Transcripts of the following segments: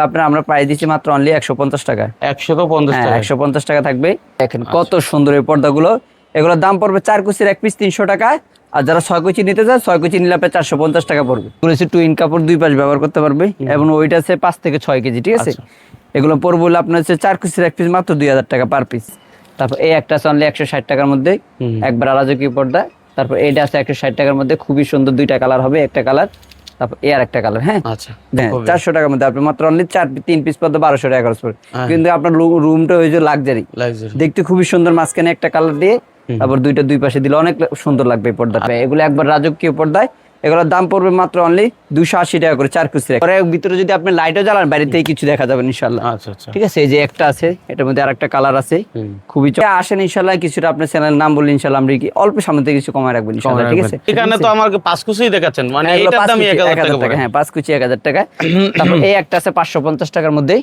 আপনার আমরা প্রাইস দিচ্ছি মাত্র অনলি একশো পঞ্চাশ টাকা একশো তো পঞ্চাশ হ্যাঁ একশো পঞ্চাশ টাকা থাকবে। দেখেন কত সুন্দর এই পর্দাগুলো। এগুলোর দাম পড়বে চার কুচির এক পিস তিনশো টাকা। আর যারা ছয় কুচি নিতে চায় ছয় কুচি নিলে আপনার চারশো পঞ্চাশ টাকা পড়বে। টুইন কাপড় দুই পাশ ব্যবহার করতে পারবে। এবং ওইটা আছে পাঁচ থেকে ছয় কেজি ঠিক আছে? এগুলো পড়বে হলো আপনার হচ্ছে চার কুচির এক পিস মাত্র দুই হাজার টাকা পার পিস তারপর এই একটা আছে অনলি একশো ষাট টাকার মধ্যে। একবার আলাজকি পর্দা। তারপর এইটা আছে একশো ষাট টাকার মধ্যে। খুবই সুন্দর দুইটা কালার হবে একটা কালার। তারপর এ আর একটা কালার হ্যাঁ আচ্ছা হ্যাঁ। চারশো টাকার মধ্যে আপনি মাত্র অনলি চার তিন পিস পর্যন্ত বারোশো টাকা খরচ পড়বে হ্যাঁ। কিন্তু আপনার রুমটা হয়েছে লাক্সারি। দেখতে খুবই সুন্দর মাঝখানে একটা কালার দিয়ে তারপর দুইটা দুই পাশে দিলে অনেক সুন্দর লাগবে পর্দাটা এগুলো একবার রাজকীয় পর্দায় এগুলোর দাম পড়বে মাত্র অনলি দুশো আশি টাকা করে চার কুচি পরে ভিতরে যদি আপনি লাইটও জ্বালান বাইরে কিছু দেখা যাবে ইনশাল্লাহ আচ্ছা আচ্ছা। ঠিক আছে? এই যে একটা আছে এটার মধ্যে আরেকটা কালার আছে। খুবই আসেন ইনশাল্লাহ কিছুটা আপনার চ্যানেলের নাম বললে ইনশাল্লাহ আমরা কি অল্প সামনে থেকে কিছু কমায় রাখবেন ইনশাল্লাহ ঠিক আছে? এখানে তো আমাকে পাঁচ কুচি দেখাচ্ছেন মানে হ্যাঁ, এটার পাঁচ দামই কুচি, এক হাজার এক হাজার টাকা টাকা। হ্যাঁ পাঁচ কুচি এক হাজার টাকা। তারপর এই একটা আছে পাঁচশো পঞ্চাশ টাকার মধ্যে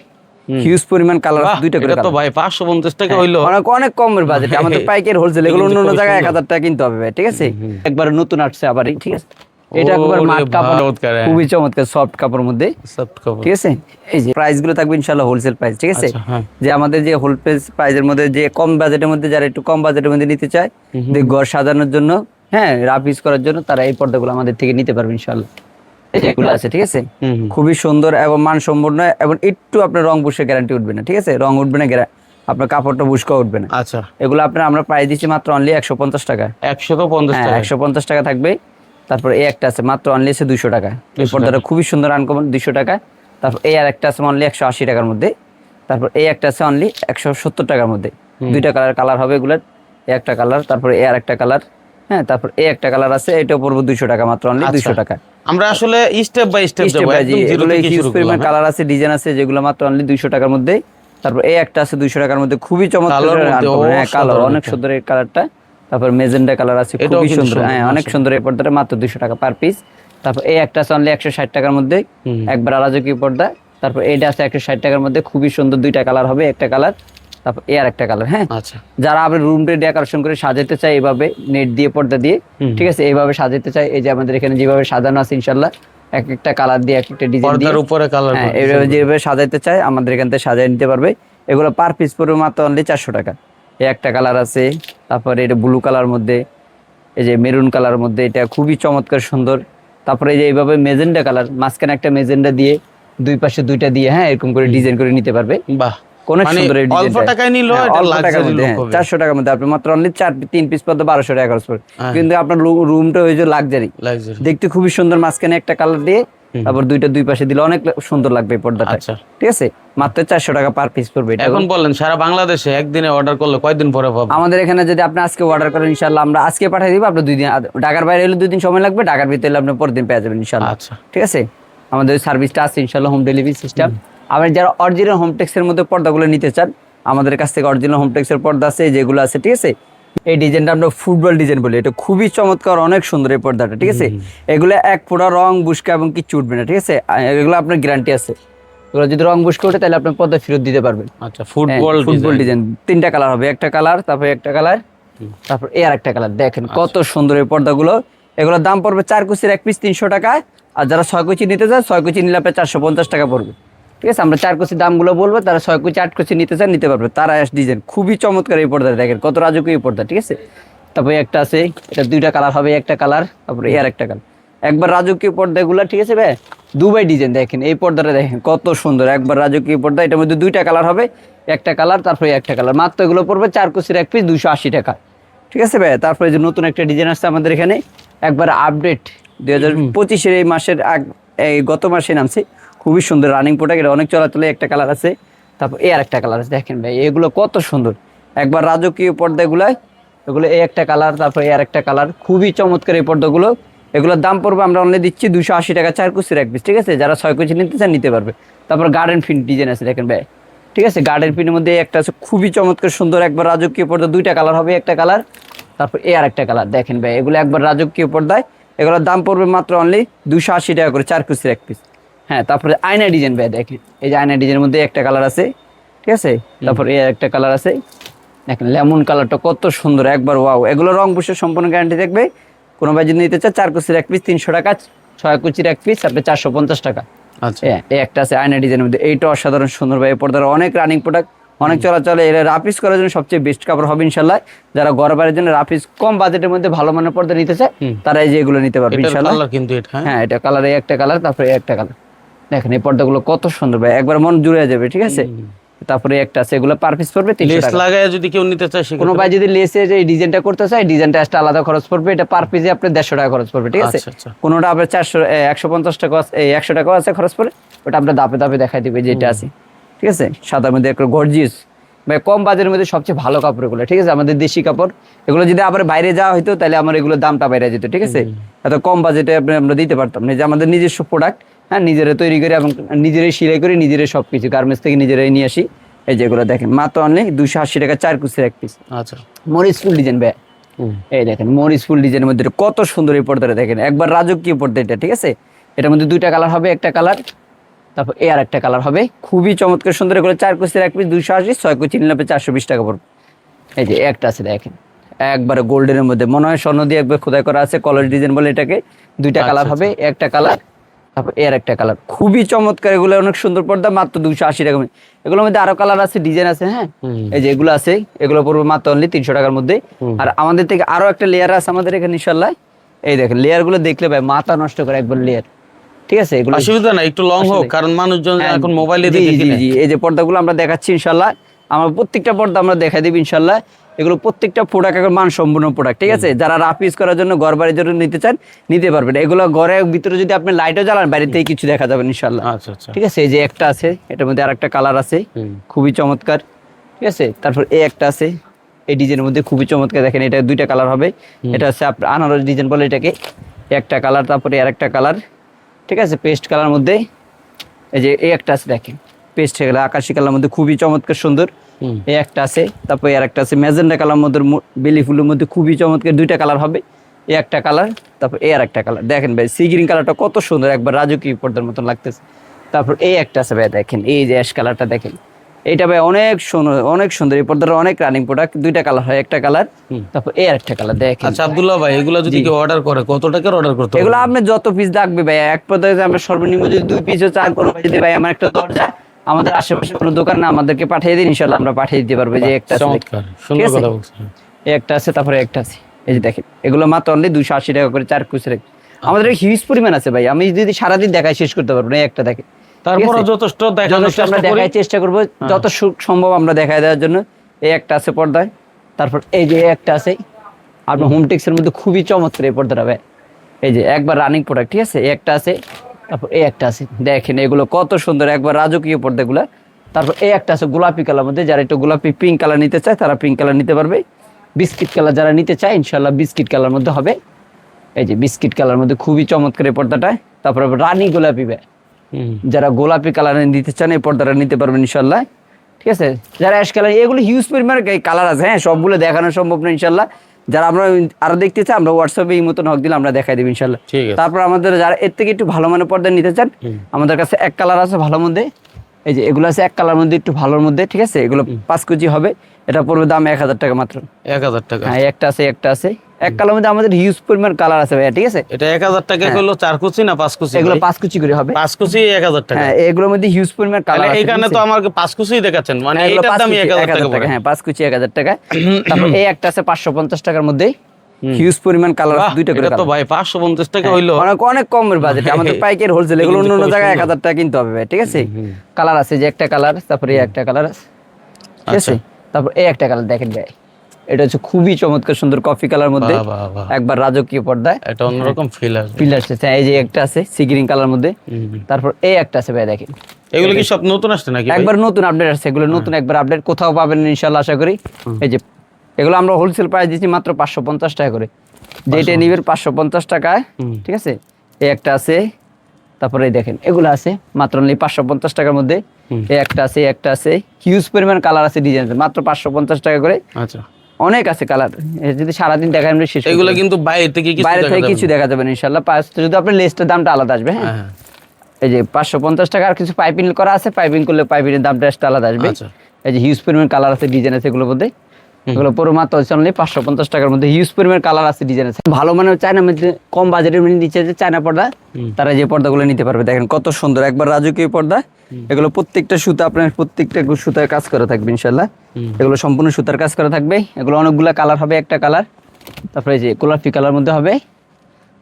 হিউজ পরিমাণ কালার দুইটা করে তো ভাই পাঁচশো পঞ্চাশ টাকা হইল। অনেক অনেক কমের বাজেট আমাদের পাইকের হোলসেল এগুলো অন্য অন্য জায়গায় এক সুন্দর। হাজার টাকা কিনতে হবে ভাই ঠিক আছে? একবার নতুন আসছে আবার ঠিক আছে? এটা একবার মাঠ কাপড় হ্যাঁ। খুবই চমৎকার সফট কাপড়ের মধ্যে। ঠিক আছে? এই যে প্রাইসগুলো থাকবে হোলসেল প্রাইস ঠিক আছে? আচ্ছা, হ্যাঁ। যে আমাদের যে হোলসেল প্রাইসের মধ্যে যে কম বাজেটের মধ্যে যারা একটু কম বাজেটের মধ্যে নিতে চায় যে ঘর সাজানোর জন্য হ্যাঁ রাফ ইউজ করার জন্য তারা এই পর্দাগুলো আমাদের থেকে নিতে পারবে এগুলো আছে ঠিক আছে। খুবই সুন্দর এবং মানসম্পন্ন এবং একটু আপনার রং বুসে গ্যারান্টি উঠবে না ঠিক আছে? রং উঠবে না আপনার কাপড়টা বুসকা উঠবে না। আচ্ছা। এগুলো আপনার আমরা প্রাইস দিচ্ছি মাত্র অনলি একশো পঞ্চাশ টাকা। একশো পঞ্চাশ হ্যাঁ টাকা। একশো পঞ্চাশ টাকা থাকবে। তারপর এই একটা আছে মাত্র অনলি আছে দুইশো টাকা এই পর্দাটা খুবই সুন্দর আনকমন দুইশো টাকা তারপর এই আর একটা আছে অনলি একশো আশি টাকার মধ্যে। তারপর এই একটা আছে অনলি একশো সত্তর টাকার মধ্যে। দুইটা কালার কালার হবে এগুলোর এই একটা কালার তারপর এই আর একটা কালার হ্যাঁ তারপর এই একটা কালার আছে এটাও পড়ব দুইশো টাকা মাত্র অনলি আচ্ছা। দুইশো টাকা আমরা আসলে স্টেপ বাই স্টেপ কালার আছে ডিজাইন আছে যেগুলো মাত্র অনলি দুইশো টাকার মধ্যে। তারপর এই একটা আছে দুইশো টাকার মধ্যে খুবই চমৎকার কালোর হ্যাঁ কালার অনেক সুন্দর এই কালারটা তারপর মেজেন্ডা কালার আছে খুবই সুন্দর। হ্যাঁ অনেক সুন্দর এই পর্দাটা মাত্র দুইশো টাকা পার পিস তারপর এই একটা আছে অনলি একশো ষাট টাকার মধ্যে একবার আলাজকি পর্দা। তারপর এইটা আছে একশো ষাট টাকার মধ্যে খুবই সুন্দর দুইটা কালার হবে একটা কালার তারপর এই আর একটা কালার হ্যাঁ? আচ্ছা। যারা আবার রুমটা ডেকোরেশন করে সাজাতে চায় এইভাবে নেট দিয়ে পর্দা দিয়ে ঠিক আছে? এইভাবে সাজাতে চায় এই যে আমাদের এখানে যেভাবে সাজানো আছে ইনশাল্লাহ এক একটা কালার দিয়ে এক একটা ডিজাইন দিয়ে পর্দার উপরে কালার হ্যাঁ এইভাবে যেভাবে সাজাতে চায় আমাদের এখান থেকে সাজাই নিতে পারবে। এগুলো পার পিস পড়বে মাত্র অনলি চারশো টাকা। এই একটা কালার আছে তারপরে এটা ব্লু কালার মধ্যে এই যে মেরুন কালার মধ্যে এটা খুবই চমৎকার সুন্দর তারপরে এই যে এইভাবে মেজেন্ডা কালার মাঝখানে একটা মেজেন্ডা দিয়ে দুই পাশে দুইটা দিয়ে হ্যাঁ এরকম করে ডিজাইন করে নিতে পারবে বাহ অনেক সুন্দর এই অল্প টাকায় নিলেও অল্প টাকার মধ্যে, look হবে। চারশো টাকার মধ্যে আপনি মাত্র অনলি চার তিন পিস পর্যন্ত বারোশো টাকা খরচ পড়বে। কিন্তু আপনার রুমটা হয়েছে লাক্সারি। দেখতে খুবই সুন্দর মাঝখানে একটা কালার দিয়ে তারপর দুইটা দুই পাশে দিলে অনেক সুন্দর লাগবে পর্দাটা। আচ্ছা। ঠিক আছে? মাত্র চারশো টাকা পার পিস পড়বে এখন বলেন সারা বাংলাদেশে একদিনে অর্ডার করলে কয়দিন পরে পাবো? আমাদের এখানে যদি আপনি আজকে অর্ডার করেন ইনশাল্লাহ আমরা আজকে পাঠিয়ে দিব আপনার দুই দিন ঢাকার বাইরে হলে দুই দিন সময় লাগবে ঢাকার ভিতরে হলে আপনি পরের দিন পেয়ে যাবেন ইনশাল্লাহ আচ্ছা। ঠিক আছে? আমাদের সার্ভিসটা আছে ইনশাল্লাহ হোম ডেলিভারি সিস্টেম আবার যারা অরিজিনাল হোম টেক্সের মধ্যে পর্দাগুলো নিতে চান আমাদের কাছ থেকে অরিজিনাল হোম টেক্সের পর্দা আছে যেগুলো আছে ঠিক আছে? এই ডিজাইনটা আমরা ফুটবল ডিজাইন বলি। এটা খুবই চমৎকার অনেক সুন্দর এই পর্দাটা ঠিক আছে? এগুলো এক ফোঁটা রং বুসকা এবং কিচ্ছু উঠবে না ঠিক আছে? এগুলো আপনার গ্যারান্টি আছে। এগুলো যদি রং বুসকা ওঠে তাহলে আপনার পর্দা ফেরত দিতে পারবেন। আচ্ছা ফুটবল হ্যাঁ, ফুটবল ডিজাইন। তিনটা কালার হবে একটা কালার তারপরে একটা কালার তারপর এ আর একটা কালার। দেখেন কত সুন্দর এই পর্দাগুলো। এগুলোর দাম পড়বে চার কুচির এক পিস তিনশো টাকা আর যারা ছয় কুচি নিতে চায় ছয় কুচি নিলে আপনার চারশো পঞ্চাশ টাকা পড়বে। ঠিক আছে আমরা চার কুচি দামগুলো বলব তারা ছয় কুচি আট কুচি নিতে চান নিতে পারবে। তারা ডিজাইন খুবই চমৎকার এই পর্দা দেখেন কত রাজকীয় এই পর্দা ঠিক আছে? তারপরে একটা আছে এটা দুইটা কালার হবে একটা কালার তারপরে এ আর একটা কালার। একবার রাজকীয় পর্দাগুলো ঠিক আছে ভাই? দুবাই ডিজাইন দেখেন এই পর্দাটা দেখেন কত সুন্দর একবার রাজকীয় পর্দা এটার মধ্যে দুইটা কালার হবে একটা কালার তারপরে একটা কালার। মাত্র এগুলো পড়বে চার কুচির এক পিস দুশো আশি টাকা। ঠিক আছে ভাই? তারপরে যে নতুন একটা ডিজাইন আসছে আমাদের এখানে একবার আপডেট দুই হাজার পঁচিশের এই মাসের আগ এই গত মাসে নামছে খুবই সুন্দর রানিং প্রোডাক্ট এটা অনেক চলাচলে একটা কালার আছে। তারপর এ আর একটা কালার আছে, দেখেন ভাই, এগুলো কত সুন্দর। একবার রাজকীয় পর্দাগুলাই এগুলো এই একটা কালার তারপর এই আর একটা কালার খুবই চমৎকার এই পর্দাগুলো। এগুলোর দাম পড়বে, আমরা অনলি দিচ্ছি দুশো আশি টাকা চার কুচির এক পিস ঠিক আছে? যারা ছয় কুচি নিতে চান, নিতে পারবে। তারপর গার্ডেন ফিন ডিজাইন আছে, দেখেন ভাই। ঠিক আছে? গার্ডেন ফিনের মধ্যে একটা আছে, খুবই চমৎকার সুন্দর, একবার রাজকীয় পর্দা, দুইটা কালার হবে, একটা কালার তারপর এ আর একটা কালার দেখেন ভাই, এগুলো একবার রাজকীয় পর্দায়, এগুলোর দাম পড়বে মাত্র অনলি দুশো আশি টাকা করে চার কুচির এক পিস হ্যাঁ তারপরে আয়না ডিজাইন ভাই দেখেন। এই যে আয়না ডিজাইনের মধ্যে একটা কালার আছে ঠিক আছে? তারপর এই একটা কালার আছে। দেখেন লেমন কালারটা কত সুন্দর একবার ওয়াও এগুলো রং বুসের সম্পূর্ণ গ্যারান্টি থাকবে। কোনো ভাই যদি নিতে চায় চার কুচির এক পিস তিনশো টাকা ছয় কুচির এক পিস আপনি চারশো পঞ্চাশ টাকা। আচ্ছা। এই একটা আছে আয়না ডিজাইনের মধ্যে। এইটা অসাধারণ সুন্দর ভাই। এই পর্দার অনেক রানিং প্রোডাক্ট অনেক চলাচলে। এর রাপিস করার জন্য সবচেয়ে বেস্ট কাপড় হবে ইনশাল্লাহ যারা ঘর বাড়ির জন্য রাপিস কম বাজেটের মধ্যে ভালো মানের পর্দা নিতে চায়। তারা এই যে এগুলো নিতে পারবে ইনশাল্লাহ কিন্তু এটা হ্যাঁ? হ্যাঁ এটা কালার এই একটা কালার তারপরে একটা কালার দেখেন এই পর্দাগুলো কত সুন্দর ভাই। একবার মন জুড়ে যাবে ঠিক আছে? তারপরে একটা আছে এগুলো পার পিস পড়বে লেস লাগায় যদি কেউ নিতে চায় কোনো ভাই যদি লেসে যে ডিজাইনটা করতে চায় ডিজাইনটা একটা আলাদা খরচ পড়বে। এটা পার পিসে আপনার দেড়শো টাকা খরচ পড়বে ঠিক আছে? আচ্ছা, আচ্ছা। কোনোটা আপনার চারশো একশো পঞ্চাশ টাকা একশো টাকাও আছে খরচ পড়ে। ওটা আপনার দাপে দাপে দেখাই দিবে যেটা আছে ঠিক আছে? সাদার মধ্যে একটা গর্জিয়াস ভাই কম বাজারের মধ্যে সবচেয়ে ভালো কাপড় এগুলো ঠিক আছে? আমাদের দেশি কাপড়। এগুলো যদি আবার বাইরে যাওয়া হতো তাহলে আমার এগুলো দামটা বাইরে যেত ঠিক আছে? এত কম বাজেটে আমরা দিতে পারতাম না। যে আমাদের নিজস্ব প্রোডাক্ট হ্যাঁ নিজেরা তৈরি করে এবং নিজেরাই সেলাই করে নিজেরাই সব কিছু গার্মেন্টস থেকে নিজেরাই নিয়ে আসি। এই যেগুলো দেখেন মাত্র অনলি দুশো আশি টাকা চার কুচির এক পিস আচ্ছা। মরিচ ফুল ডিজাইন ভাই। এই দেখেন মরিচ ফুল ডিজাইনের মধ্যে কত সুন্দর এই পর্দাটা দেখেন। একবার রাজকীয় পর্দা এটা ঠিক আছে? এটার মধ্যে দুইটা কালার হবে একটা কালার তারপর এ আর একটা কালার হবে। খুবই চমৎকার সুন্দর এগুলো চার কুচির এক পিস দুইশো আশি ছয় কুচি নিলে চারশো বিশ টাকা পড়বে। এই যে একটা আছে দেখেন। একবারে গোল্ডেনের মধ্যে মনে হয় স্বর্ণ দিয়ে একবার খোদাই করা আছে কলার ডিজাইন বলে এটাকে। দুইটা কালার হবে একটা কালার তারপর এর একটা কালার। খুবই চমৎকার এগুলো অনেক সুন্দর পর্দা মাত্র দুশো আশি টাকা এগুলোর মধ্যে আরও কালার আছে ডিজাইন আছে হ্যাঁ? এই যে এগুলো আছে এগুলো পড়বে মাত্র অনলি তিনশো টাকার মধ্যে। আর আমাদের থেকে আরও একটা লেয়ার আছে আমাদের এখানে ইনশাল্লাহ এই দেখেন লেয়ারগুলো দেখলে ভাই মাথা নষ্ট করে একবার লেয়ার ঠিক আছে? এগুলো অসুবিধা না একটু লং হোক কারণ মানুষজন হ্যাঁ, এখন মোবাইলে দেখে কিনে। এই যে পর্দাগুলো আমরা দেখাচ্ছি ইনশাল্লাহ আমার প্রত্যেকটা পর্দা আমরা দেখাই দিবি ইনশাল্লাহ এগুলো প্রত্যেকটা প্রোডাক্ট এখন মান সম্পূর্ণ প্রোডাক্ট ঠিক আছে? যারা রাফ ইউজ করার জন্য ঘর বাড়ির জন্য নিতে চান নিতে পারবেন। এগুলো ঘরের ভিতরে যদি আপনি লাইটও জ্বালান বাইরে থেকে কিছু দেখা যাবে ইনশাল্লাহ আচ্ছা আচ্ছা। ঠিক আছে? এই যে একটা আছে এটার মধ্যে আরেকটা কালার আছে। খুবই চমৎকার ঠিক আছে? তারপর এই একটা আছে এই ডিজাইনের মধ্যে খুবই চমৎকার দেখেন এটা দুইটা কালার হবে। এটা হচ্ছে আপনার আনারস ডিজাইন বলে এটাকে একটা কালার তারপরে আর একটা কালার ঠিক আছে? পেস্ট কালার মধ্যে এই যে এই একটা আছে দেখেন। পেস্ট হয়ে কালার আকাশি কালার মধ্যে খুবই চমৎকার সুন্দর। এই একটা আছে তারপর আর একটা আছে ম্যাজেন্ডা কালার মধ্যে বেলি ফুলের মধ্যে খুবই চমৎকার দুইটা কালার হবে। এই একটা কালার তারপর এই আর একটা কালার। দেখেন ভাই সি গ্রিন কালারটা কত সুন্দর একবার রাজকীয় পর্দার মতন লাগতেছে। তারপর এই একটা আছে ভাই দেখেন এই যে অ্যাশ কালারটা দেখেন। এইটা ভাই অনেক সুন্দর অনেক সুন্দর। এই পর্দার অনেক রানিং প্রোডাক্ট দুইটা কালার হয় একটা কালার তারপর এই আর একটা কালার দেখেন। আচ্ছা আব্দুল্লাহ ভাই এগুলো যদি কেউ অর্ডার করে কত টাকার অর্ডার করতে এগুলো আপনি যত পিস লাগবে ভাই এক পর্দায় আমরা সর্বনিম্ন যদি দুই পিসও চান কোনো ভাই যদি ভাই আমার একটা দরজা আমাদের আশেপাশে কোনো দোকান না আমাদেরকে পাঠিয়ে দিন ইনশাল্লাহ আমরা পাঠিয়ে দিতে পারব। যে একটা আছে সুন্দর কথা বলছেন। একটা আছে তারপরে একটা আছে। এই যে দেখেন এগুলো মাত্র অনলি দুশো আশি টাকা করে চার কুচি রেখে। আমাদের হিউজ পরিমাণ আছে ভাই আমি যদি সারাদিন দেখাই শেষ করতে পারব না একটা দেখে তারপরে যথেষ্ট দেখানোর যথেষ্ট আমরা দেখার চেষ্টা করব। যত সুখ সম্ভব আমরা দেখায় দেওয়ার জন্য। এই একটা আছে পর্দায়। তারপর এই যে একটা আছে আপনার হোম টেক্সের মধ্যে খুবই চমৎকার এই পর্দাটা ভাই। এই যে একবার রানিং প্রোডাক্ট ঠিক আছে? এই একটা আছে তারপর এই একটা আছে। দেখেন এগুলো কত সুন্দর একবার রাজকীয় পর্দাগুলো। তারপর এই একটা আছে গোলাপি কালার মধ্যে যারা একটু গোলাপি পিঙ্ক কালার নিতে চায় তারা পিঙ্ক কালার নিতে পারবে। বিস্কিট কালার যারা নিতে চায় ইনশাল্লাহ বিস্কিট কালার মধ্যে হবে। এই যে বিস্কিট কালার মধ্যে খুবই চমৎকার এই পর্দাটা। তারপর রানী গোলাপি হুম। যারা গোলাপি কালারে নিতে চান এই পর্দাটা নিতে পারবেন ইনশাল্লাহ ঠিক আছে? যারা অ্যাশ কালার এগুলো হিউজ পরিমাণে কালার আছে হ্যাঁ? সবগুলো দেখানো সম্ভব না ইনশাল্লাহ যারা আমরা আরও দেখতে চাই আমরা হোয়াটসঅ্যাপে এই মতন হক দিলে আমরা দেখাই দেবো ইনশাল্লাহ তারপর আমাদের যারা এর থেকে একটু ভালো মানের পর্দা নিতে চান আমাদের কাছে এক কালার আছে ভালো মধ্যে। এই যে এগুলো আছে এক কালার মধ্যে একটু ভালোর মধ্যে ঠিক আছে? এগুলো পাঁচ কেজি হবে। এটা পড়বে দাম এক হাজার টাকা মাত্র। এক হাজার টাকা। হ্যাঁ একটা আছে একটা আছে। এক কালার মধ্যে আমাদের হিউজ পরিমাণ কালার আছে ভাইয়া ঠিক আছে? এটা এক হাজার টাকা হলো চার কুচি না পাঁচ কুচি এগুলো পাঁচ কুচি করে হবে। পাঁচ কুচি এক হাজার টাকা। হ্যাঁ এগুলোর মধ্যে হিউজ পরিমাণ কালার আছে এখানে তো পাঁচ কুচি দেখাচ্ছেন মানে হ্যাঁ, দামই এক হাজার টাকা হ্যাঁ পাঁচ কুচি এক হাজার টাকা। তারপর এই একটা আছে পাঁচশো পঞ্চাশ টাকার মধ্যে হিউজ পরিমাণ কালার দুইটা করে তো ভাই পাঁচশো পঞ্চাশ টাকা হইল। অনেক অনেক কমের বাজেট আমাদের পাইকারি হোলসেল এগুলো অন্য অন্য জায়গায় এক সুন্দর। হাজার টাকা কিনতে হবে ভাই, ঠিক আছে? কালার আছে যে একটা কালার তারপরে একটা কালার আছে ঠিক আছে? তারপর এই একটা কালার দেখেন ভাই। এটা হচ্ছে খুবই চমৎকার সুন্দর কফি কালার মধ্যে। একবার রাজকীয় পর্দায়। এটা অন্যরকম ফিল আসবে। পিলার এই যে একটা আছে সি গ্রিন কালার মধ্যে তারপর এই একটা আছে ভাই দেখেন। এগুলো কি সব নতুন আসছে নাকি একবার নতুন আপডেট আসছে। এগুলো নতুন একবার আপডেট কোথাও পাবেন না ইনশাল্লাহ আশা করি। এই যে এগুলো আমরা হোলসেল প্রাইস দিচ্ছি মাত্র পাঁচশো পঞ্চাশ টাকা করে। যেটা নিবেন পাঁচশো পঞ্চাশ টাকায় ঠিক আছে? এই একটা আছে তারপরে এই দেখেন এগুলো আছে মাত্র অনলি পাঁচশো পঞ্চাশ টাকার মধ্যে। এই একটা আছে এই একটা আছে। হিউজ পরিমাণ কালার আছে ডিজাইন মাত্র পাঁচশো পঞ্চাশ টাকা করে। আচ্ছা। অনেক আছে কালার যদি সারাদিন দেখায় আমরা শেষ এগুলো কিন্তু বাইরে থেকে কিছু বাইরে থেকে কিছু দেখা যাবে না ইনশাল্লাহ পাঁচ যদি আপনার লেসটার দামটা আলাদা আসবে হ্যাঁ? হ্যাঁ এই যে পাঁচশো পঞ্চাশ টাকা আর কিছু পাইপিং করা আছে পাইপিং করলে পাইপিংয়ের দামটা আলাদা আসবে। আচ্ছা। এই যে হিউজ পরিমাণ কালার আছে ডিজাইন আছে এগুলোর মধ্যে। এগুলো পুরো মাত্র হচ্ছে অনলি পাঁচশো পঞ্চাশ টাকার মধ্যে হিউজ পরিমাণ কালার আছে ডিজাইন আছে। ভালো মানে চায়না মধ্যে কম বাজেটের মধ্যে নিচে যে চায়না পর্দা তারা যে পর্দাগুলো নিতে পারবে। দেখেন কত সুন্দর একবার রাজকীয় পর্দা। এগুলো প্রত্যেকটা সুতা আপনার প্রত্যেকটা সুতার কাজ করা থাকবে ইনশাল্লাহ এগুলো সম্পূর্ণ সুতার কাজ করা থাকবে। এগুলো অনেকগুলো কালার হবে একটা কালার তারপরে যে গোলাপি কালার মধ্যে হবে।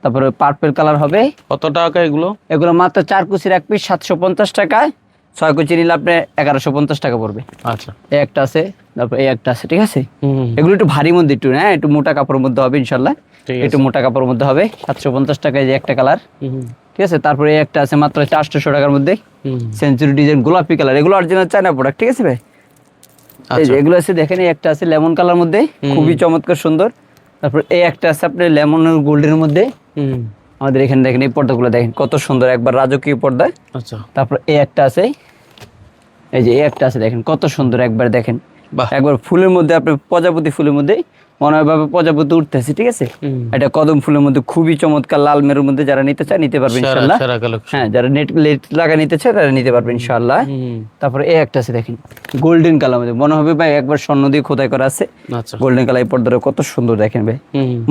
তারপরে পার্পেল কালার হবে। কত টাকা এগুলো? এগুলো মাত্র চার কুচির এক পিস সাতশো পঞ্চাশ টাকায় ছয় কুচি নিলে আপনি এগারোশো পঞ্চাশ টাকা পড়বে। আচ্ছা। এই একটা আছে তারপর এই একটা আছে ঠিক আছে? এগুলো একটু ভারী মধ্যে একটু হ্যাঁ একটু মোটা কাপড়ের মধ্যে হবে ইনশাল্লাহ। একটু মোটা কাপড়ের মধ্যে হবে সাতশো পঞ্চাশ টাকায় যে একটা কালার। ঠিক আছে? তারপরে এই একটা আছে মাত্র চারশোশো টাকার মধ্যে। সেঞ্চুরি ডিজাইন গোলাপি কালার। এগুলো অরিজিনাল চায়না প্রোডাক্ট ঠিক আছে ভাই? আচ্ছা। এগুলো আছে দেখেন এই একটা আছে লেমন কালার মধ্যে খুবই চমৎকার সুন্দর। তারপর এই একটা আছে আপনার লেমন গোল্ডের মধ্যে। আমাদের এখানে দেখেন এই পর্দাগুলো দেখেন কত সুন্দর একবার রাজকীয় পর্দা। আচ্ছা। তারপর এই একটা আছে এই যে একটা আছে দেখেন কত সুন্দর একবার দেখেন। একবার ফুলের মধ্যে আপনার প্রজাপতি ফুলের মধ্যে মনে হয় ভাবে প্রজাপতি উঠতেছে ঠিক আছে? এটা কদম ফুলের মধ্যে খুবই চমৎকার লাল মেরুর মধ্যে যারা নিতে চায় নিতে পারবে ইনশাল্লাহ। হ্যাঁ যারা নেট লেট লাগা নিতে চায় তারা নিতে পারবে ইনশাল্লাহ। তারপরে এই একটা আছে দেখেন গোল্ডেন কালার মধ্যে। মনে হবে ভাই একবার স্বর্ণ দিয়ে খোদাই করা আছে। আচ্ছা। গোল্ডেন কালার এই পর্দাটা কত সুন্দর দেখেন ভাই।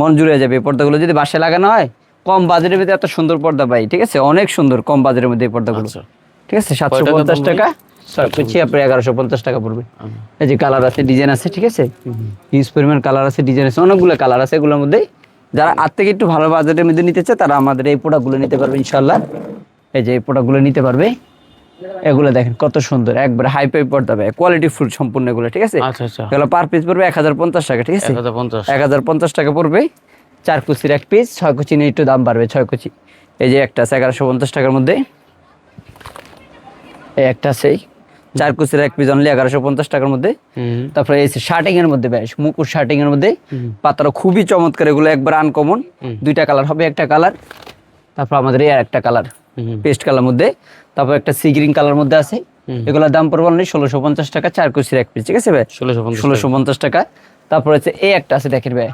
মন জুড়ে যাবে এই পর্দাগুলো। যদি বাসায় লাগানো হয় কম বাজারের মধ্যে এত সুন্দর পর্দা পাই ঠিক আছে? অনেক সুন্দর কম বাজারের মধ্যে এই পর্দাগুলো। আচ্ছা। ঠিক আছে? সাতশো পঞ্চাশ টাকা। ছয় কুচি আপনার এগারোশো পঞ্চাশ টাকা পড়বে। এই যে কালার আছে ডিজাইন আছে ঠিক আছে? হিউজ পরিমাণ কালার আছে ডিজাইন আছে অনেকগুলো কালার আছে এগুলোর মধ্যে যারা আর থেকে একটু ভালো বাজারের মধ্যে নিতে চায় তারা আমাদের এই প্রোডাক্টগুলো নিতে পারবে ইনশাল্লাহ এই যে এই প্রোডাক্টগুলো নিতে পারবে। এগুলো দেখেন কত সুন্দর একবার হাই পাই কোয়ালিটি ফুল সম্পূর্ণ এগুলো ঠিক আছে? আচ্ছা আচ্ছা। এগুলো পার পিস পড়বে এক হাজার পঞ্চাশ টাকা ঠিক আছে? এক হাজার পঞ্চাশ টাকা পড়বে চার কুচির এক পিস ছয় কুচি নিয়ে একটু দাম বাড়বে ছয় কুচি। এই যে একটা আছে এগারোশো পঞ্চাশ টাকার মধ্যে। এই একটা সেই চার কুচির এক পিস অনলি এগারোশো পঞ্চাশ টাকার মধ্যে। তারপরে এই শার্টিং এর মধ্যে বেশ মুকুর শার্টিং এর মধ্যে। পাতাটা খুবই চমৎকার এগুলো একবার আনকমন দুইটা কালার হবে একটা কালার তারপর আমাদের এই একটা কালার পেস্ট কালার মধ্যে। তারপর একটা সি গ্রিন কালার মধ্যে আছে। এগুলোর দাম পড়বে অনলি ষোলোশো পঞ্চাশ টাকা চার কুচির এক পিস ঠিক আছে ভাই? ষোলোশো পঞ্চাশ ষোলোশো পঞ্চাশ টাকা। তারপর হচ্ছে এই একটা আছে দেখেন ভাই।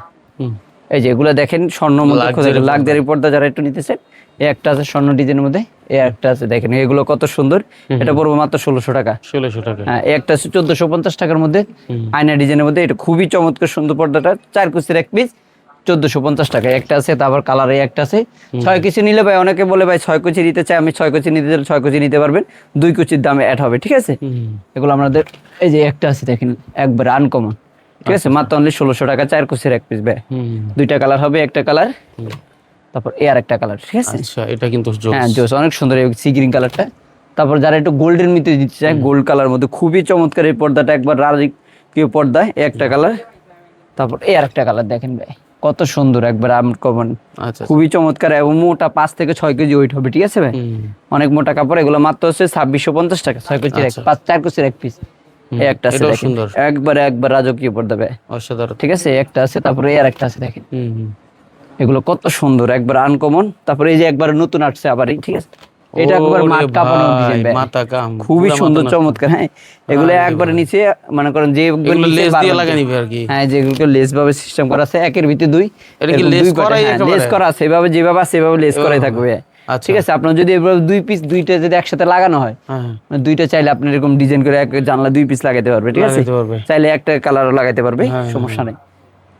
এই যে এগুলো দেখেন স্বর্ণ লাক্সারি পর্দা। যারা একটু নিতেছে এই একটা আছে স্বর্ণ ডিজাইনের মধ্যে। এই একটা আছে দেখেন এগুলো কত সুন্দর। এটা পড়ব মাত্র ষোলোশো টাকা। ষোলোশো টাকা। হ্যাঁ একটা আছে চোদ্দশো পঞ্চাশ টাকার মধ্যে আয়না ডিজাইনের মধ্যে। এটা খুবই চমৎকার সুন্দর পর্দাটা। চার কুচির এক পিস চোদ্দশো পঞ্চাশ টাকা। একটা আছে তারপর কালার একটা আছে। ছয় কুচি নিলে ভাই অনেকে বলে ভাই ছয় কুচি নিতে চাই আমি ছয় কুচি নিতে চাইলে ছয় কুচি নিতে পারবেন। দুই কুচির দামে অ্যাড হবে। ঠিক আছে? এগুলো আমাদের এই যে একটা আছে দেখেন একবার আনকমন ঠিক আছে? মাত্র অনলি ষোলোশো টাকা চার কুচির এক পিস ব্যয় দুইটা কালার হবে একটা কালার তারপর এ আর একটা কালার ঠিক আছে? আচ্ছা এটা কিন্তু হ্যাঁ জোস অনেক সুন্দর এই সি গ্রিন কালারটা তারপর যারা একটু গোল্ডের মধ্যে দিতে চায় গোল্ড কালার মধ্যে খুবই চমৎকার এই পর্দাটা একবার রাজকীয় পর্দা এই একটা কালার তারপর এই আর একটা কালার দেখেন ভাই কত সুন্দর একবার আম কমন। আচ্ছা খুবই চমৎকার এবং মোটা পাঁচ থেকে ছয় কেজি ওয়েট হবে ঠিক আছে ভাই? অনেক মোটা কাপড় এগুলো মাত্র হচ্ছে ছাব্বিশশো পঞ্চাশ টাকা ছয় কেজির এক পাঁচ চার কেজির এক পিস একটা আছে। একবার একবার রাজকীয় পর্দা ভাই। অসাধারণ। ঠিক আছে একটা আছে তারপরে এর একটা আছে দেখেন। এগুলো কত সুন্দর একবার আনকমন তারপরে এই যে একবার নতুন আসছে আবার ঠিক আছে? এটা একবার মাঠ কাঁপানো। মাথা কাম খুবই সুন্দর চমৎকার হ্যাঁ। এগুলো একবার নিচে মনে করেন যে লেস দিয়ে বারবার- লাগা নিবে আর কি। হ্যাঁ যেগুলো লেস ভাবে সিস্টেম করা আছে একের ভিতরে দুই এটা কি লেস হ্যাঁ, একেবারে? লেস করা আছে এভাবে যেভাবে আছে এভাবে লেস করাই থাকবে। আচ্ছা। ঠিক আছে আপনার যদি দুই পিস দুইটা যদি একসাথে লাগানো হয় হ্যাঁ মানে দুইটা চাইলে আপনি এরকম ডিজাইন করে এক জানলা দুই পিস লাগাতে পারবে ঠিক আছে? চাইলে একটা কালার লাগাতে পারবে হ্যাঁ, সমস্যা নেই।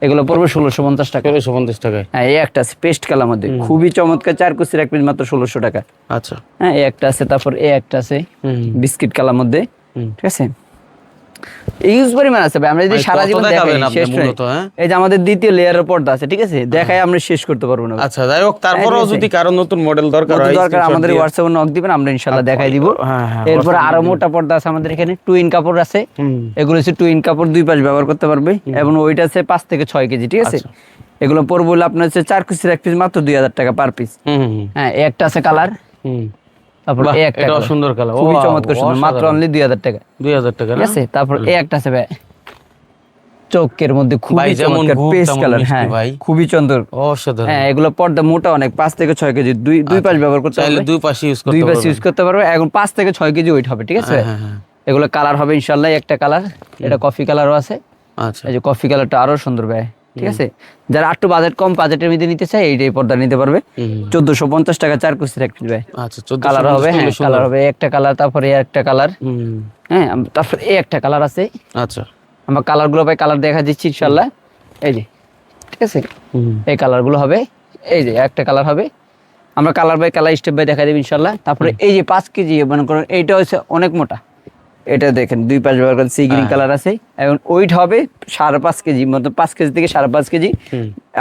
এগুলো পড়বে ষোলোশো পঞ্চাশ টাকা। ষোলোশো পঞ্চাশ টাকা। হ্যাঁ এই একটা আছে পেস্ট কালার মধ্যে। খুবই চমৎকার চার কুচির এক পিস মাত্র ষোলোশো টাকা। আচ্ছা। হ্যাঁ এই একটা আছে তারপর এই একটা আছে বিস্কিট কালার মধ্যে। ঠিক আছে? ইউজ পরিমাণ আছে ভাই আমরা যদি সারা জীবন দেখাবেন দেখাই শেষ মূলত, হ্যাঁ? এই যে আমাদের দ্বিতীয় লেয়ারের পর্দা আছে ঠিক আছে? দেখাই আমরা শেষ করতে পারব না। আচ্ছা যাই হোক তারপরেও যদি কারও নতুন মডেল দরকার হয় দরকার আমাদের হোয়াটসঅ্যাপে নক দিবেন আমরা ইনশাল্লাহ দেখাই দিব। হ্যাঁ, হ্যাঁ, এরপর আরও মোটা পর্দা আছে আমাদের এখানে টুইন কাপড় আছে। এগুলো হচ্ছে টুইন কাপড় দুই পাশ ব্যবহার করতে পারবে এবং ওইটা আছে পাঁচ থেকে ছয় কেজি ঠিক আছে? আচ্ছা। এগুলো পড়ব আপনার হচ্ছে চার কুচির এক পিস মাত্র দুই হাজার টাকা পার পিস হ্যাঁ একটা আছে কালার তারপর এই একটা colour। সুন্দর কালার। খুবই চমৎকার সুন্দর মাত্র অনলি দুই হাজার টাকা। দুই হাজার টাকা ঠিক আছে তারপর এই একটা আছে ভাই। চোখের মধ্যে খুবই চমৎকার পেস্ট কালার হ্যাঁ খুবই সুন্দর অসাধারণ। হ্যাঁ এগুলো পর্দা মোটা অনেক পাঁচ থেকে ছয় কেজি দুই দুই পাশ ব্যবহার করতে চাইলে পারবে। দুই পাশে ইউজ দুই করতে পাশ পারবেন। ইউজ করতে পারবে এখন পাঁচ থেকে ছয় কেজি ওয়েট হবে ঠিক আছে? হ্যাঁ হ্যাঁ এগুলো কালার হবে ইনশাল্লাহ একটা কালার এটা কফি কালারও আছে। আচ্ছা। এই যে কফি কালারটা আরও সুন্দর ভাই। ঠিক আছে? যারা একটু বাজেট কম বাজেটের মধ্যে নিতে চায় এইটাই পর্দা নিতে পারবে। চোদ্দশো পঞ্চাশ টাকা চার কুচির এক পিস ভাই কালার হবে হ্যাঁ কালার হবে একটা কালার তারপরে এই একটা কালার হ্যাঁ তারপরে এই একটা কালার আছে। আচ্ছা। আমরা কালারগুলো পাই কালার দেখা দিচ্ছি ইনশাল্লাহ এই যে ঠিক আছে? এই কালারগুলো হবে এই যে একটা কালার হবে। আমরা colour by colour step by দেখা দেবো ইনশাল্লাহ তারপরে এই যে পাঁচ কেজি মনে করেন এইটা হচ্ছে অনেক মোটা। এটা দেখেন দুই পাঁচ ব্যবহার করেন সি গ্রিন। কালার আছে এবং ওইট হবে সাড়ে পাঁচ কেজি মতো পাঁচ কেজি থেকে সাড়ে পাঁচ কেজি।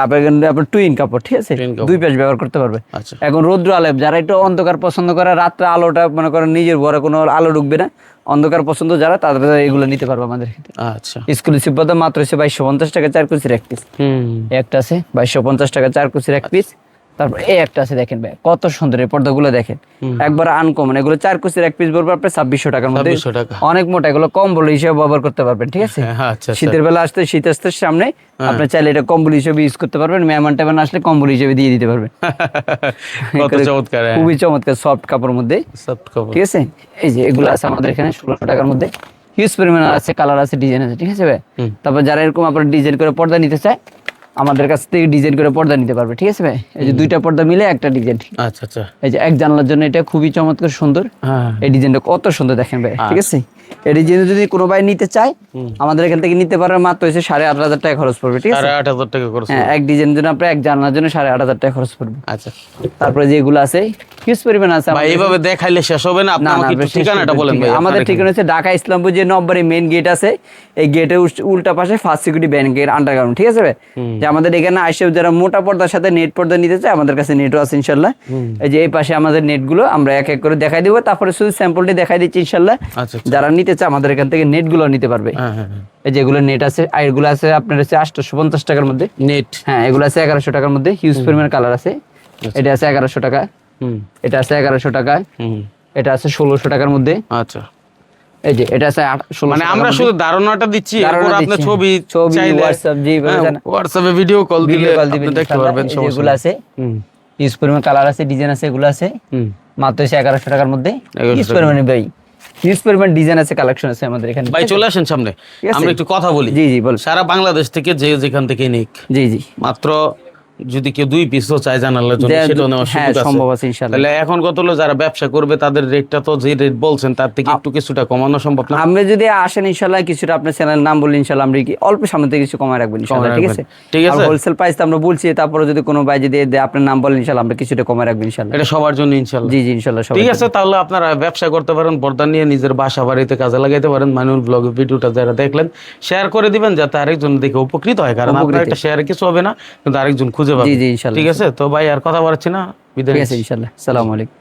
আপনার আপনার টুইন কাপড় ঠিক আছে? দুই পাঁচ ব্যবহার করতে পারবে। আচ্ছা। এখন রৌদ্র আলো যারা একটু অন্ধকার পছন্দ করে রাত্রে আলোটা মনে করেন নিজের ঘরে কোনো আলো ঢুকবে না। অন্ধকার পছন্দ যারা তাদের এগুলো নিতে পারবে আমাদের আচ্ছা। এক্সক্লুসিভ পদে মাত্র হচ্ছে বাইশশো পঞ্চাশ টাকা চার কুচির এক পিস একটা আছে বাইশশো পঞ্চাশ টাকা চার কুচির এক পিস তারপর এই একটা আছে দেখেন ভাই কত সুন্দর এই পর্দাগুলো দেখেন। একবার আনকমন এগুলো চার কুচির এক পিস বলব আপনি ছাব্বিশশো টাকার মধ্যে অনেক মোটা এগুলো কম্বল হিসেবে ব্যবহার করতে পারবেন ঠিক আছে? হ্যাঁ আচ্ছা আচ্ছা। শীতের বেলা আসতে শীত আসতে সামনে হ্যাঁ। আপনি চাইলে এটা কম্বল হিসেবে ইউজ করতে পারবেন মেহমান টেমান আসলে কম্বল হিসেবে দিয়ে দিতে পারবেন। চমৎকার হ্যাঁ। খুবই চমৎকার সফট কাপড়ের মধ্যে। সফট কাপড়। ঠিক আছে? এই যে এগুলো আছে আমাদের এখানে ষোলোশো টাকার মধ্যে। হিউজ পরিমাণ আছে কালার আছে ডিজাইন আছে ঠিক আছে ভাই? তারপর যারা এরকম আপনার ডিজাইন করে পর্দা নিতে চায় আমাদের কাছ থেকে ডিজাইন করে পর্দা নিতে পারবে ঠিক আছে ভাই? এই যে দুইটা পর্দা মিলে একটা ডিজাইন আচ্ছা আচ্ছা। এই যে এক জানলার জন্য এটা খুবই চমৎকার সুন্দর। হ্যাঁ। এই ডিজাইনটা কত সুন্দর দেখেন ভাই ঠিক আছে? এই ডিজাইন যদি কোনো ভাই নিতে চায় আমাদের এখান থেকে নিতে পারবে মাত্র হচ্ছে সাড়ে আট হাজার টাকা খরচ পড়বে ঠিক আছে? আট হাজার টাকা খরচ হ্যাঁ এক ডিজাইনের জন্য আপনার এক জানলার জন্য সাড়ে আট হাজার টাকা খরচ পড়বে। আচ্ছা। তারপরে যেগুলো আছে হিউজ পরিমাণ আছে ভাই এইভাবে দেখাইলে শেষ হবে না আপনি আমাকে ঠিকানাটা বলেন ভাই আমাদের ঠিকানা হচ্ছে ঢাকা ইসলামপুর যে নব্বরে মেন গেট আছে এই গেটের উল্টা পাশে ফার্স্ট সিকিউরিটি ব্যাংকের আন্ডারগ্রাউন্ড ঠিক আছে ভাই? যে আমাদের এখানে আসে যারা মোটা পর্দার সাথে নেট পর্দা নিতে চায় আমাদের কাছে নেটও আছে ইনশাল্লাহ। এই যে এই পাশে আমাদের নেটগুলো আমরা এক এক করে দেখাই দেবো তারপরে শুধু স্যাম্পলটি দেখাই দিচ্ছি ইনশাল্লাহ। আচ্ছা আচ্ছা। যারা নিতে চায় আমাদের এখান থেকে নেটগুলো নিতে পারবে। হ্যাঁ হ্যাঁ এই যেগুলো নেট আছে আর এগুলো আছে আপনার হচ্ছে আটশোশো পঞ্চাশ টাকার মধ্যে। নেট হ্যাঁ এগুলো আছে এগারোশো টাকার মধ্যে হিউজ পরিমাণ কালার আছে। এটা আছে এগারোশো টাকা। এটা আছে এগারোশো টাকা। এটা আছে ষোলোশো টাকার মধ্যে। আচ্ছা। এই যে এটা আছে মানে আমরা শুধু ধারণাটা দিচ্ছি এরপর আপনি ছবি ছবি, যেভাবে জানা- হোয়াটসঅ্যাপে ভিডিও কল দিলে আপনি দেখতে পারবেন সমস্যা আছে হুম। ইউজ পরিমাণ কালার আছে ডিজাইন আছে এগুলো আছে। হুম। মাত্র এগারোশো টাকার মধ্যে ইউজ পরিমাণে ভাই। ইউজ পরিমাণ ডিজাইন আছে কালেকশন আছে আমাদের এখানে। ভাই চলে আসেন সামনে। আমরা একটু কথা বলি। জি জি বল। সারা বাংলাদেশ থেকে যে যেখান থেকে নিক। জি জি। মাত্র যদি কেউ দুই পিসও চায় জানালার জন্য সেটাও নেওয়ার হ্যাঁ সুযোগ সম্ভব আছে ইনশাল্লাহ। তাহলে এখন কত হলো? যারা ব্যবসা করবে তাদের রেটটা তো যে রেট বলছেন তার থেকে একটু কিছুটা কমানো সম্ভব না? আপনি যদি আসেন ইনশাল্লাহ কিছুটা আপনার চ্যানেল নাম বললেন ইনশাল্লাহ আমরা কি অল্প সামনে থেকে কিছু কমায় রাখবেন ইনশাল্লাহ ঠিক আছে? ঠিক আছে। হোলসেল প্রাইস তো আমরা বলছি তারপরে যদি কোনো ভাই যদি আপনার নাম বলেন ইনশাল্লাহ আমরা কিছুটা কমায় রাখবেন ইনশাল্লাহ। এটা সবার জন্য ইনশাল্লাহ। জি জি ইনশাল্লাহ সবাই ঠিক আছে তাহলে আপনারা ব্যবসা করতে পারেন পর্দা নিয়ে নিজের বাসা বাড়িতে কাজে লাগাইতে পারেন। মানুষ ব্লগ ভিডিওটা যারা দেখলেন শেয়ার করে দিবেন যাতে আরেকজন দেখে উপকৃত হয়। কারণ আপনার একটা শেয়ারে কিছু হবে না কিন্তু আরেকজন খুঁজে পাবে। জি জি ইনশাল্লাহ। ঠিক আছে? তো ভাই আর কথা বাড়াচ্ছি না। বিদায়। ইনশাল্লাহ। সালামু আলাইকুম।